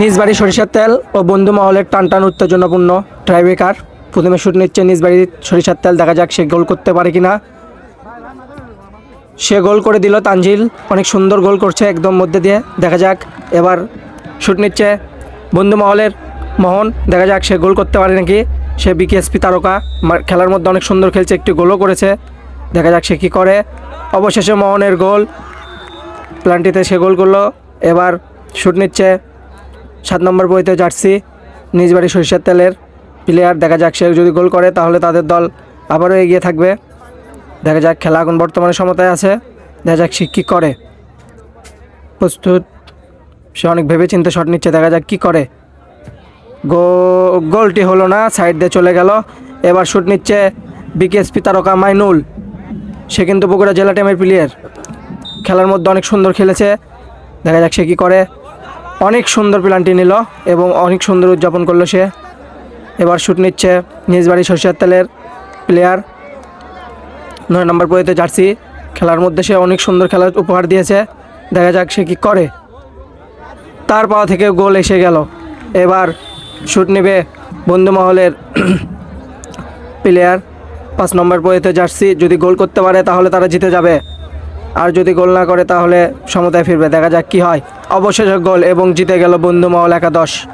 নিজ বাড়ি সরিষার তেল ও বন্ধু মহলের টান টান উত্তেজনাপূর্ণ ট্রাইবেকার প্রথমে শুট নিচ্ছে নিজ বাড়ির সরিষার তেল, দেখা যাক সে গোল করতে পারে কি না সে গোল করে দিল তানজিল, অনেক সুন্দর গোল করছে একদম মধ্যে দিয়ে, দেখা যাক এবার শুট নিচ্ছে বন্ধু মহলের মোহন, দেখা যাক সে গোল করতে পারে নাকি। সে বিকেএসপি তারকা খেলার মধ্যে অনেক সুন্দর খেলছে, একটি গোলও করেছে। দেখা যাক সে কী করে। অবশেষে মোহনের গোল। প্ল্যানটিতে সে গোল করল। এবার শুট নিচ্ছে সাত নম্বর বইতে জার্সি, নিজ বাড়ি সরিষার তেলের প্লেয়ার দেখা যাক, সে যদি গোল করে, তাহলে তাদের দল আবারও এগিয়ে থাকবে। দেখা যাক, খেলা এখন বর্তমানে সমতায় আছে। দেখা যাক, সে কী করে। প্রস্তুত। সে অনেক ভেবে চিন্তে শট নিচ্ছে। দেখা যাক, কী করে। গো, গোলটি হলো না সাইড দিয়ে চলে গেল। এবার শুট নিচ্ছে বিকেএসপি তারকা মাইনুল। সে কিন্তু বগুড়া জেলা টিমের প্লেয়ার খেলার মধ্যে অনেক সুন্দর খেলেছে। দেখা যাক, সে কী করে। অনেক সুন্দর প্ল্যানটি নিল এবং অনেক সুন্দর উদযাপন করল সে। এবার শ্যুট নিচ্ছে নিজ বাড়ি সরষের তেলের প্লেয়ার নয় নম্বর পয়েতে জার্সি। খেলার মধ্যে সে অনেক সুন্দর খেলার উপহার দিয়েছে। দেখা যাক সে কী করে। তার পাওয়া থেকে গোল এসে গেল। এবার শ্যুট নেবে বন্ধু মহলের প্লেয়ার পাঁচ নম্বর পয়েতে জার্সি। যদি গোল করতে পারে তাহলে তারা জিতে যাবে। আর যদি গোল না করে তাহলে সমতায় ফিরবে। দেখা যাক কি হয়। অবশেষে গোল এবং জিতে গেল বন্ধু মহল একাদশ।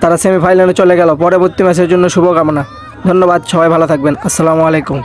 তারা সেমিফাইনালে চলে গেল। পরবর্তী ম্যাচের জন্য শুভকামনা। ধন্যবাদ, সবাই ভালো থাকবেন। আসসালামু আলাইকুম।